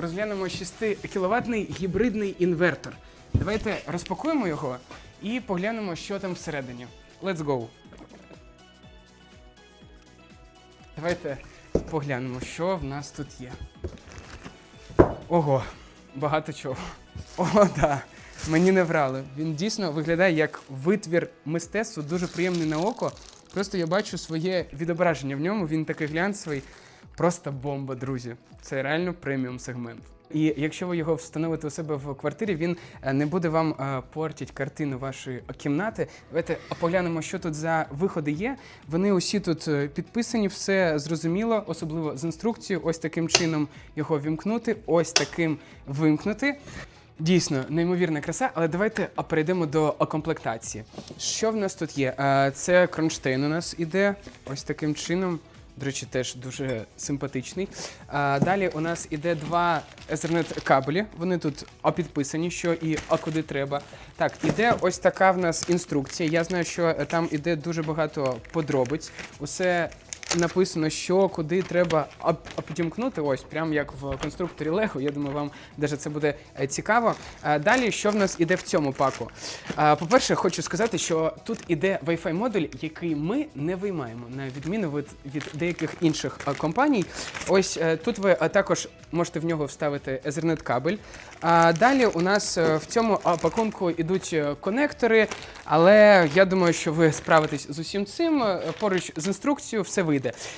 розглянемо 6-кіловатний гібридний інвертор. Давайте розпакуємо його і поглянемо, що там всередині. Let's go. Давайте поглянемо, що в нас тут є. Ого, багато чого. О, да. Мені не врали. Він дійсно виглядає як витвір мистецтва, дуже приємний на око. Просто я бачу своє відображення в ньому. Він такий глянцевий. Просто бомба, друзі. Це реально преміум сегмент. І якщо ви його встановите у себе в квартирі, він е, не буде вам е, портити картину вашої кімнати. Давайте поглянемо, що тут за виходи є. Вони усі тут е, підписані, все зрозуміло, особливо з інструкцією. Ось таким чином його вімкнути, ось таким вимкнути. Дійсно, неймовірна краса, але давайте перейдемо до комплектації. Що в нас тут є? Це кронштейн у нас іде ось таким чином. До речі, теж дуже симпатичний. А, далі у нас іде два Ethernet кабелі. Вони тут опідписані, що і а куди треба. Так, іде ось така в нас інструкція. Я знаю, що е, там іде дуже багато подробиць. Усе написано, що куди треба об- обтімкнути, ось прям як в конструкторі Lego. Я думаю, вам даже це буде е, цікаво. Е, Далі, що в нас іде в цьому паку? Е, По-перше, хочу сказати, що тут іде Wi-Fi модуль, який ми не виймаємо, на відміну від, від деяких інших компаній. Ось тут ви також можете в нього вставити Ethernet кабель. А далі у нас в цьому пакунку йдуть конектори, але я думаю, що ви справитесь з усім цим. Поруч з інструкцією все вийде. That.